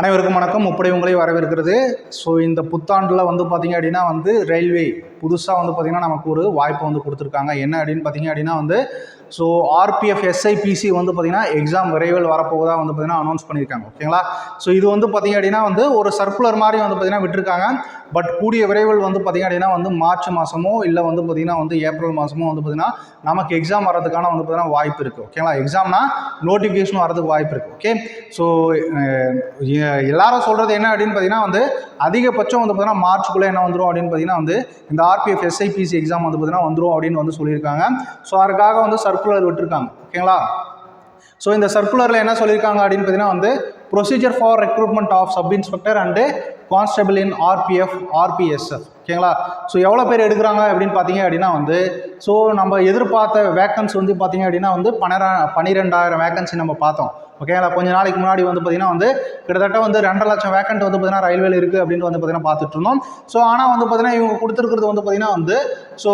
அனைவருக்கும் வணக்கம். முப்படை உங்களை வரவேற்கிறது. ஸோ இந்த புத்தாண்டில் வந்து பார்த்தீங்க அப்படின்னா வந்து ரயில்வே புதுசாக வந்து பார்த்திங்கன்னா நமக்கு ஒரு வாய்ப்பு வந்து கொடுத்துருக்காங்க. என்ன அப்படின்னு பார்த்தீங்க அப்படின்னா வந்து ஸோ ஆர்பிஎஃப் எஸ்ஐபிசி வந்து பார்த்திங்கன்னா எக்ஸாம் விரைவில் வரப்போவதாக வந்து பார்த்திங்கன்னா அனௌன்ஸ் பண்ணியிருக்காங்க. ஓகேங்களா ஸோ இது வந்து பார்த்திங்க அப்படின்னா வந்து ஒரு சர்க்குலர் மாதிரி வந்து பார்த்திங்கன்னா விட்டுருக்காங்க. பட் கூடிய விரைவில் வந்து பார்த்திங்க அப்படின்னா வந்து மார்ச் மாதமோ இல்லை வந்து பார்த்திங்கன்னா வந்து ஏப்ரல் மாதமோ வந்து பார்த்திங்கன்னா நமக்கு எக்ஸாம் வரதுக்கான வந்து பார்த்திங்கன்னா வாய்ப்பு இருக்குது ஓகேங்களா எக்ஸாம்னா நோட்டிஃபிகேஷன் வரதுக்கு வாய்ப்பு இருக்குது ஓகே ஸோ எல்லாரும் சொல்கிறது என்ன அப்படின்னு பார்த்தீங்கன்னா வந்து அதிகபட்சம் வந்து பார்த்தீங்கன்னா மார்ச்சுக்குள்ளே என்ன வந்துடும் அப்படின்னு பார்த்தீங்கன்னா வந்து இந்த ஆர்பிஎஃப் எஸ்ஐபிசி எக்ஸாம் வந்து பார்த்தீங்கன்னா வந்துடும் அப்படின்னு வந்து சொல்லியிருக்காங்க. ஸோ அதுக்காக வந்து சர்க்குலர் விட்டுருக்காங்க ஓகேங்களா? ஸோ இந்த சர்க்குலரில் என்ன சொல்லியிருக்காங்க அப்படின்னு பார்த்தீங்கன்னா வந்து procedure for recruitment of sub inspector and constable in RPF RPSF ஓகேங்களா? ஸோ எவ்வளோ பேர் எடுக்கிறாங்க அப்படின்னு பார்த்தீங்க அப்படின்னா வந்து ஸோ நம்ம எதிர்பார்த்த வேக்கன்ஸ் வந்து பார்த்தீங்க அப்படின்னா வந்து பன்னெண்டா பன்னிரெண்டாயிரம் வேக்கன்சி நம்ம பார்த்தோம். ஓகேங்களா? கொஞ்ச நாளைக்கு முன்னாடி வந்து பார்த்தீங்கன்னா வந்து கிட்டத்தட்ட வந்து ரெண்டரை லட்சம் வேக்கண்ட் வந்து பார்த்தீங்கன்னா ரயில்வேல இருக்குது அப்படின்னு வந்து பார்த்தீங்கன்னா பார்த்துட்டு இருந்தோம். ஸோ ஆனால் வந்து பார்த்தீங்கன்னா இவங்க கொடுத்துருக்கிறது வந்து பார்த்தீங்கன்னா வந்து ஸோ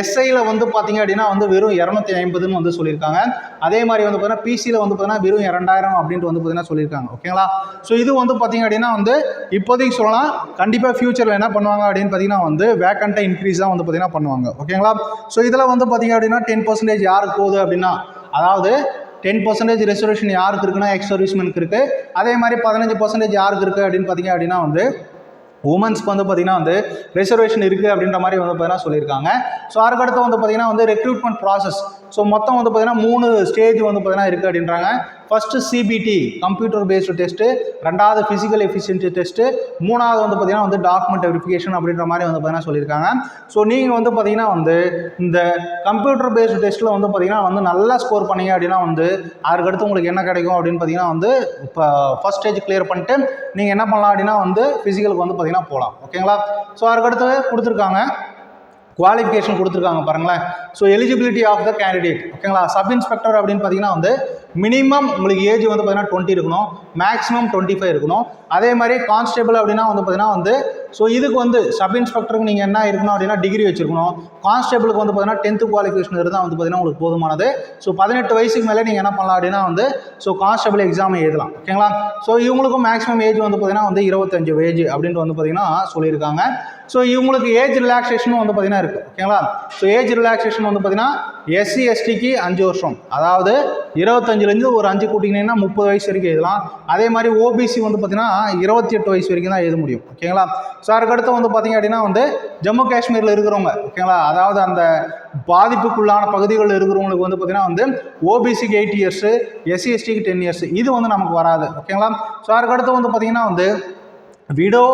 எஸ்ஐயில் வந்து பார்த்தீங்க அப்படின்னா வந்து வெறும் இரநூத்தி ஐம்பதுன்னு வந்து சொல்லியிருக்காங்க. அதே மாதிரி வந்து பார்த்தீங்கன்னா பிசியில் வந்து பார்த்தீங்கன்னா வெறும் இரண்டாயிரம் அப்படின்ட்டு வந்து பார்த்தீங்கன்னா சொல்லியிருக்காங்க. ஓகேங்களா? ஸோ இது வந்து பார்த்தீங்க அப்படின்னா வந்து இப்போதைக்கு சொல்லலாம் கண்டிப்பாக ஃப்யூச்சரில் என்ன பண்ணுவாங்க அப்படின்னு பார்த்தீங்கன்னா வந்து வேக்கண்ட்டை இன்க்ரீஸ் தான் வந்து பார்த்தீங்கன்னா பண்ணுவாங்க. ஓகேங்களா? ஸோ இதில் வந்து பார்த்தீங்க அப்படின்னா டென் பர்சன்டேஜ் யாருக்கு போகுது அப்படின்னா அதாவது டென் பர்சன்டேஜ் ரிசர்வேஷன் யாருக்கு இருக்குன்னா எக்ஸ் சர்வீஸ்மெனுக்கு இருக்குது அதே மாதிரி பதினஞ்சு பர்சன்டேஜ் யாருக்கு இருக்குது அப்படின்னு பார்த்தீங்க அப்படின்னா வந்து உமன்ஸ்க்கு வந்து பார்த்திங்கன்னா வந்து ரிசர்வேஷன் இருக்குது அப்படின்ற மாதிரி வந்து பார்த்தீங்கன்னா சொல்லியிருக்காங்க ஸோ அதுக்கடுத்து வந்து பார்த்திங்கன்னா வந்து ரெக்ரூட்மெண்ட் ப்ராசஸ் ஸோ மொத்தம் வந்து பார்த்திங்கன்னா மூணு ஸ்டேஜ் வந்து பார்த்திங்கன்னா இருக்குது அப்படின்றாங்க first CBT computer based test ரெண்டாவது ஃபிசிக்கல் எஃபிஷியன்சி டெஸ்ட்டு மூணாவது வந்து பார்த்திங்கன்னா வந்து டாக்குமெண்ட் வெரிஃபிகேஷன் அப்படின்ற மாதிரி வந்து பார்த்திங்கன்னா சொல்லியிருக்காங்க ஸோ நீங்கள் வந்து பார்த்திங்கன்னா வந்து இந்த கம்ப்யூட்டர் பேஸ்டு டெஸ்ட்டில் வந்து பார்த்திங்கன்னா வந்து நல்லா ஸ்கோர் பண்ணீங்க அப்படின்னா வந்து அதுக்கடுத்து உங்களுக்கு என்ன கிடைக்கும் அப்படின்னு பார்த்தீங்கன்னா வந்து இப்போ ஃபஸ்ட் ஸ்டேஜ் கிளியர் பண்ணிட்டு நீங்கள் என்ன பண்ணலாம் அப்படின்னா வந்து ஃபிசிக்கலுக்கு வந்து பார்த்தீங்கன்னா போகலாம் ஓகேங்களா? ஸோ அதுக்கடுத்து கொடுத்துருக்காங்க. குவாலிஃபிகேஷன் கொடுத்துருக்காங்க பாருங்களேன். So eligibility of the candidate ஓகேங்களா? சப் இன்ஸ்பெக்டர் அப்படின்னு பார்த்தீங்கன்னா வந்து மினிமம் உங்களுக்கு ஏஜ் வந்து பார்த்தீங்கன்னா டுவெண்ட்டி இருக்கணும். மேக்ஸிமம் டுவெண்ட்டி ஃபைவ் இருக்கணும். அதே மாதிரி கான்ஸ்டேபிள் அப்படின்னா வந்து பார்த்தீங்கன்னா வந்து ஸோ இதுக்கு வந்து சப் இன்ஸ்பெக்டருக்கு நீங்கள் என்ன இருக்கணும் அப்படின்னா டிகிரி வச்சிருக்கணும். கான்ஸ்டேபிளுக்கு வந்து பார்த்தீங்கன்னா டென்த்து குவாலிஃபிகேஷன் இருந்தால் வந்து பார்த்தீங்கன்னா உங்களுக்கு போதுமானது. ஸோ பதினெட்டு வயசுக்கு மேலே நீங்கள் என்ன பண்ணலாம் அப்படின்னா வந்து ஸோ கான்ஸ்டபிள் எக்ஸாம் எழுதலாம். ஓகேங்களா ஸோ இவங்களுக்கும் மேக்ஸிமம் ஏஜ் வந்து பார்த்தீங்கன்னா வந்து இருபத்தஞ்சு ஏஜ் அப்படின்ட்டு வந்து பார்த்தீங்கன்னா சொல்லியிருக்காங்க. ஸோ இவங்களுக்கு ஏஜ் ரிலாக்ஸேஷனும் வந்து பார்த்தீங்கன்னா இருக்குது ஓகேங்களா ஸோ ஏஜ் ரிலாக்ஸேஷன் வந்து பார்த்தீங்கன்னா எஸ்சி எஸ்டிக்கு அஞ்சு வருஷம். அதாவது இருபத்தஞ்சு இருபத்தஞ்சிலேருந்து ஒரு அஞ்சு கூட்டிங்கன்னா முப்பது வயசு வரைக்கும் எழுதலாம். அதே மாதிரி ஓபிசி வந்து பார்த்தீங்கன்னா இருபத்தி எட்டு வயசு வரைக்கும் தான் எழுத முடியும். ஓகேங்களா ஸோ அதுக்கடுத்து வந்து பார்த்தீங்க அப்படின்னா வந்து ஜம்மு காஷ்மீரில் இருக்கிறவங்க ஓகேங்களா அதாவது அந்த பாதிப்புக்குள்ளான பகுதிகளில் இருக்கிறவங்களுக்கு வந்து பார்த்தீங்கன்னா வந்து ஓபிசிக்கு எயிட் இயர்ஸு எஸ்சி எஸ்டிக்கு டென் இயர்ஸ் இது வந்து நமக்கு வராது. ஓகேங்களா ஸோ அதுக்கடுத்து வந்து பார்த்தீங்கன்னா வந்து விடோ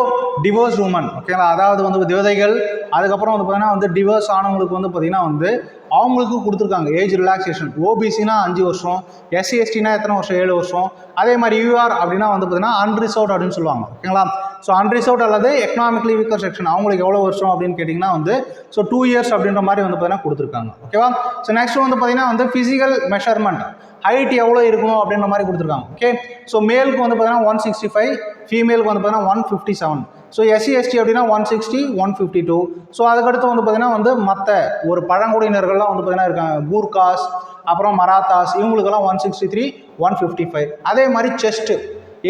டிவோர்ஸ் உமன் ஓகேங்களா அதாவது வந்து விதவைகள் அதுக்கப்புறம் வந்து பார்த்தீங்கன்னா வந்து டிவோர்ஸ் ஆனவங்களுக்கு வந்து பார்த்தீங்கன்னா வந்து அவங்களுக்கும் கொடுத்துருக்காங்க. ஏஜ் ரிலாக்ஸேஷன் ஓபிசினா அஞ்சு வருஷம் எஸ்சி எஸ்டினா எத்தனை வருஷம்? ஏழு வருஷம். அதே மாதிரி யூஆர் அப்படின்னா வந்து பார்த்தீங்கன்னா அன்ரிசர்வ்ட் அப்படின்னு சொல்லுவாங்க. ஓகேங்களா ஸோ அன்ரிசர்வ்ட் அல்லது எக்கனாமிக்லி வீக்கர் செக்ஷன் அவங்களுக்கு எவ்வளோ வருஷம் அப்படின்னு கேட்டிங்கன்னா வந்து ஸோ டூ இயர்ஸ் அப்படின்ற மாதிரி வந்து பார்த்தீங்கன்னா கொடுத்துருக்காங்க. ஓகேவா ஸோ நெக்ஸ்ட் வந்து பார்த்தீங்கன்னா வந்து ஃபிசிக்கல் மெஷர்மெண்ட் ஹைட் எவ்வளோ இருக்கணும் அப்படின்ற மாதிரி கொடுத்துருக்காங்க. ஓகே ஸோ மேலுக்கு வந்து பார்த்தீங்கன்னா ஒன் சிக்ஸ்டி ஃபைவ் ஃபீமேலுக்கு வந்து பார்த்தீங்கன்னா one fifty seven so SC ST அப்படின்னா one sixty one fifty two so அதுக்கடுத்து வந்து பார்த்திங்கன்னா வந்து மற்ற ஒரு பழங்குடியினர்கள்லாம் வந்து பார்த்திங்கன்னா இருக்காங்க. கூர்காஸ் அப்புறம் மராத்தாஸ் இவங்களுக்கெல்லாம் one sixty three one fifty five அதே மாதிரி செஸ்ட்டு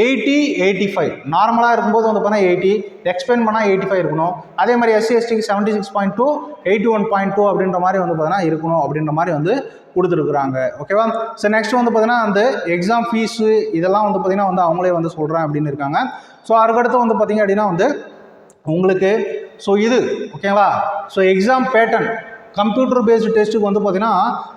எயிட்டி எயிட்டி ஃபைவ். நார்மலாக இருக்கும்போது வந்து பார்த்தீங்கன்னா எயிட்டி எக்ஸ்பெண்ட் பண்ணால் எயிட்டி ஃபைவ் இருக்கணும். அதே மாதிரி எஸ்சி எஸ்டிக்கு seventy six point two eighty one point two அப்படின்ற மாதிரி வந்து பார்த்தீங்கன்னா இருக்கணும் அப்படின்ற மாதிரி வந்து கொடுத்துருக்குறாங்க. ஓகேவா ஸோ நெக்ஸ்ட் வந்து பார்த்தீங்கன்னா அந்த எக்ஸாம் ஃபீஸு இதெல்லாம் வந்து பார்த்தீங்கன்னா வந்து அவங்களே வந்து சொல்கிறேன் அப்படின்னு இருக்காங்க. ஸோ அதுக்கடுத்து வந்து பார்த்தீங்க அப்படின்னா வந்து உங்களுக்கு ஸோ இது ஓகேங்களா so exam pattern computer based டெஸ்ட்டுக்கு வந்து பார்த்தீங்கன்னா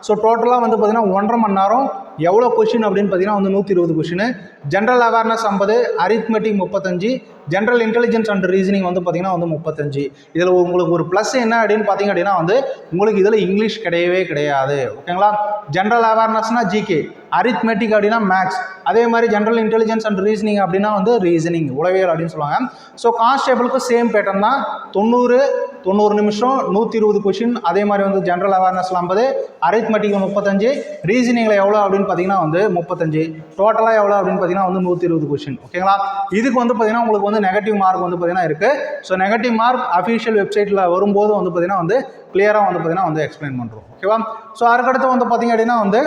ஸோ டோட்டலாக வந்து பார்த்திங்கன்னா ஒன்றரை மணி நேரம் எவ்வளோ கொஷின் அப்படின்னு பார்த்தீங்கன்னா வந்து நூற்றி இருபது கொஷின் ஜென்ரல் அவேர்னஸ் ஐம்பது அரித்மெட்டிக் முப்பத்தஞ்சு ஜென்ரல் இன்டெலிஜென்ஸ் அண்ட் ரீசனிங் வந்து பார்த்தீங்கன்னா வந்து முப்பத்தஞ்சு. இதில் உங்களுக்கு ஒரு ப்ளஸ் என்ன அப்படின்னு பார்த்தீங்க அப்படின்னா வந்து உங்களுக்கு இதில் இங்கிலீஷ் கிடையவே கிடையாது. ஓகேங்களா ஜென்ரல் அவேர்னஸ்னால் ஜிகே அரித்மெட்டிக் அப்படின்னா மேக்ஸ் அதே மாதிரி ஜென்ரல் இன்டெலிஜென்ஸ் அண்ட் ரீசனிங் அப்படின்னா வந்து ரீசனிங் உளவியல் அப்படின்னு சொல்லுவாங்க. ஸோ கான்ஸ்டேபிளுக்கும் சேம் பேட்டர்ன் தான். தொண்ணூறு தொண்ணூறு நிமிஷம் நூற்றி இருபது கொஷின் அதே மாதிரி வந்து ஜென்ரல் அவேர்னஸில் ஐம்பது அரித்மெட்டிக் முப்பத்தஞ்சு ரீசனிங்கில் எவ்வளோ அப்படின்னு பார்த்தீங்கன்னா வந்து முப்பத்தஞ்சு. டோட்டலாக எவ்வளோ அப்படின்னு பார்த்தீங்கன்னா வந்து நூற்றி இருபது கொஷின் ஓகேங்களா இதுக்கு வந்து பார்த்தீங்கன்னா உங்களுக்கு வந்து நெகட்டிவ் மார்க் வந்து பார்த்தீங்கன்னா இருக்குது ஸோ நெகட்டிவ் மார்க் அஃபிஷியல் வெப்சைட்டில் வரும்போது வந்து பார்த்தீங்கன்னா வந்து கிளியராக வந்து பார்த்தீங்கன்னா வந்து எக்ஸ்பிளைன் பண்ணுறோம் ஓகேவா ஸோ அதுக்கடுத்து வந்து பார்த்தீங்க அப்படின்னா வந்து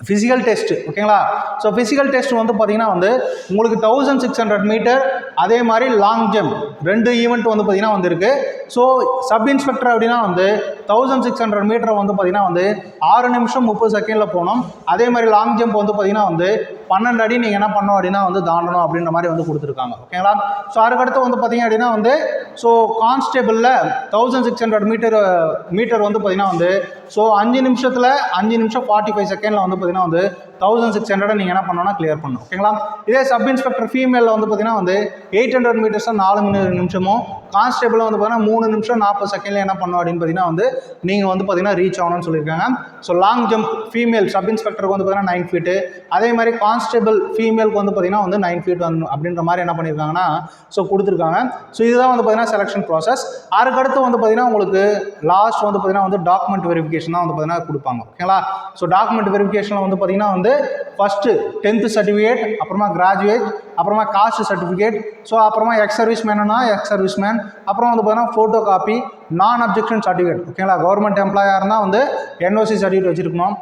ஃபிசிக்கல் டெஸ்ட் ஓகேங்களா ஸோ ஃபிசிக்கல் டெஸ்ட் வந்து பார்த்தீங்கன்னா வந்து உங்களுக்கு தௌசண்ட் சிக்ஸ் ஹண்ட்ரட் மீட்டர் அதே மாதிரி லாங் ஜம்ப் ரெண்டு ஈவெண்ட் வந்து பார்த்தீங்கன்னா வந்துருக்கு ஸோ சப் இன்ஸ்பெக்டர் அப்படின்னா வந்து தௌசண்ட் சிக்ஸ் ஹண்ட்ரட் மீட்டர் வந்து பார்த்தீங்கன்னா வந்து ஆறு நிமிஷம் முப்பது செகண்டில் போகணும் அதே மாதிரி லாங் ஜம்ப் வந்து பார்த்தீங்கன்னா வந்து பன்னெண்டு அடி நீங்கள் என்ன பண்ணோம் அப்படின்னா வந்து தாண்டணும் அப்படின்ற மாதிரி வந்து கொடுத்துருக்காங்க. ஓகேங்களா ஸோ அதுக்கடுத்து வந்து பார்த்தீங்க அப்படின்னா வந்து so கான்ஸ்டேபிளில் thousand six hundred metre metre வந்து பார்த்தீங்கன்னா வந்து ஸோ அஞ்சு நிமிஷத்தில் அஞ்சு நிமிஷம் ஃபார்ட்டி ஃபைவ் செகண்டில் வந்து பார்த்தீங்கன்னா வந்து தௌசண்ட் சிக்ஸ் ஹண்ட்ரட் நீங்கள் என்ன பண்ணணும்னா கிளியர் பண்ணணும் ஓகேங்களா இதே சப் இன்ஸ்பெக்டர் ஃபீமேலில் வந்து பார்த்தீங்கன்னா வந்து எயிட் ஹண்ட்ரட் மீட்டர்ஸாக நாலு மணி நிமிஷமும் கான்ஸ்டேபிளும் வந்து பார்த்தீங்கன்னா மூணு நிமிஷம் நாற்பது செகண்டில் என்ன பண்ணும் அப்படின்னு பார்த்தீங்கன்னா வந்து நீங்கள் வந்து பார்த்தீங்கன்னா ரீச் ஆகணும்னு சொல்லியிருக்காங்க so long jump female sub இன்ஸ்பெக்டருக்கு வந்து பார்த்தீங்கன்னா நைன் ஃபீட்டு அதே மாதிரி கான்ஸ்டேபிள் ஃபீமேலுக்கு வந்து பார்த்தீங்கன்னா வந்து நைன் ஃபீட் வந்து அப்படின்ற மாதிரி என்ன பண்ணியிருக்காங்கன்னா ஸோ கொடுத்துருக்காங்க ஸோ இதுதான் வந்து பார்த்தீங்கன்னா செலெக்ஷன் ப்ராசஸ் அதுக்கடுத்து வந்து பார்த்தீங்கன்னா உங்களுக்கு லாஸ்ட் வந்து பார்த்தீங்கன்னா வந்து டாக்குமெண்ட் வெரிஃபிகேஷன் தான் வந்து பார்த்தீங்கன்னா கொடுப்பாங்க ஓகேங்களா ஸோ டாக்குமெண்ட் வெரிஃபிகேஷனில் வந்து பார்த்தீங்கன்னா வந்து ஃபஸ்ட்டு டென்த்து சர்டிஃபிகேட் அப்புறமா கிராஜுவேட் அப்புறமா காஸ்ட் சர்டிஃபிகேட் ஸோ அப்புறமா எக்ஸ் சர்வீஸ் மேனா எக்ஸ் சர்வீஸ் மேன் அப்புறம் வந்து பார்த்தீங்கன்னா photo copy non objection certificate ஓகேங்களா கவர்மெண்ட் எம்ப்ளாயாக இருந்தால் வந்து என்ஓசி சர்டிஃபிகேட் வச்சுருக்கணும்.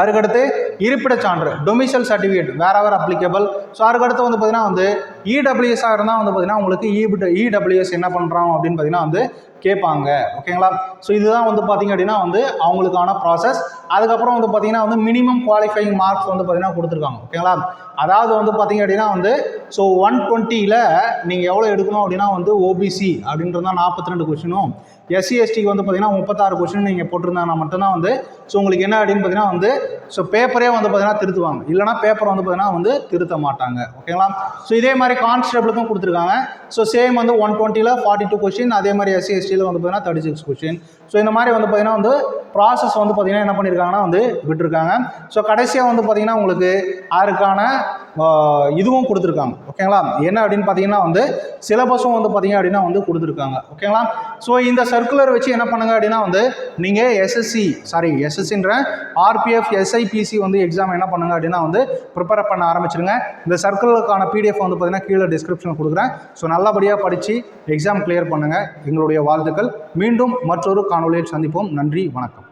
அதுக்கடுத்து இருப்பிடச் சான்று டொமிசல் சர்டிஃபிகேட் வேற வேறு அப்ளிகபிள் ஸோ அதுக்கடுத்து வந்து பார்த்தீங்கன்னா வந்து இடபிள்யூஎஸ்ஸாக இருந்தால் வந்து பார்த்தீங்கன்னா உங்களுக்கு இபிட் இடபிள்யூஎஸ் என்ன பண்ணுறோம் அப்படின்னு பார்த்தீங்கன்னா வந்து கேட்பாங்க. ஓகேங்களா ஸோ இதுதான் வந்து பார்த்தீங்க அப்படின்னா வந்து அவங்களுக்கான ப்ராசஸ் அதுக்கப்புறம் வந்து பார்த்தீங்கன்னா வந்து மினிமம் குவாலிஃபைங் மார்க்ஸ் வந்து பார்த்தீங்கன்னா கொடுத்துருக்காங்க. ஓகேங்களா அதாவது வந்து பார்த்தீங்க அப்படின்னா வந்து ஸோ ஒன் டுவெண்ட்டியில் நீங்கள் எவ்வளோ எடுக்கணும் அப்படின்னா வந்து ஓபிசி அப்படின்றது தான் நாற்பத்தி ரெண்டு கொஷினும் எஸ்சி எஸ்டிக்கு வந்து பார்த்தீங்கன்னா முப்பத்தாறு கொஸ்டின் நீங்கள் போட்டிருந்தாங்கன்னா மட்டும்தான் வந்து ஸோ உங்களுக்கு என்ன அப்படின்னு பார்த்தீங்கன்னா வந்து ஸோ பேப்பரே வந்து பார்த்தீங்கன்னா திருத்துவாங்க. இல்லைனா பேப்பர் வந்து பார்த்தீங்கன்னா வந்து திருத்த மாட்டாங்க. ஓகேங்களா ஸோ இதே மாதிரி கான்ஸ்டபிளுக்கும் கொடுத்துருக்காங்க. ஸோ சேம் வந்து ஒன் டுவெண்ட்டியில் ஃபார்ட்டி டூ கொஸ்டின் அதே மாதிரி எஸ்சி எஸ்டியில் வந்து பார்த்தீங்கன்னா தேர்ட்டி சிக்ஸ் கொஸ்டின் ஸோ இந்த மாதிரி வந்து பார்த்தீங்கன்னா வந்து ப்ராசஸ் வந்து பார்த்தீங்கன்னா என்ன பண்ணியிருக்காங்கன்னா வந்து விட்டுருக்காங்க. ஸோ கடைசியாக வந்து பார்த்தீங்கன்னா உங்களுக்கு அதுக்கான இதுவும் கொடுத்துருக்காங்க. ஓகேங்களா என்ன அப்படின்னு பார்த்தீங்கன்னா வந்து சிலபஸும் வந்து பார்த்தீங்க அப்படின்னா வந்து கொடுத்துருக்காங்க. ஓகேங்களா ஸோ இந்த சர்க்குலர் வச்சு என்ன பண்ணுங்க அப்படின்னா வந்து நீங்கள் எஸ்எஸ்சி சாரி எஸ்எஸ்சின்ற ஆர்பிஎஃப் எஸ்ஐபிசி வந்து எக்ஸாம் என்ன பண்ணுங்க அப்படின்னா வந்து ப்ரிப்பேர் பண்ண ஆரம்பிச்சிருங்க. இந்த சர்க்குலருக்கான பிடிஎஃப் வந்து பார்த்தீங்கன்னா கீழே டிஸ்கிரிப்ஷன் கொடுக்குறேன். ஸோ நல்லபடியாக படித்து எக்ஸாம் கிளியர் பண்ணுங்கள் எங்களுடைய வாழ்த்துக்கள். மீண்டும் மற்றொரு காணொலியில் சந்திப்போம். நன்றி வணக்கம்.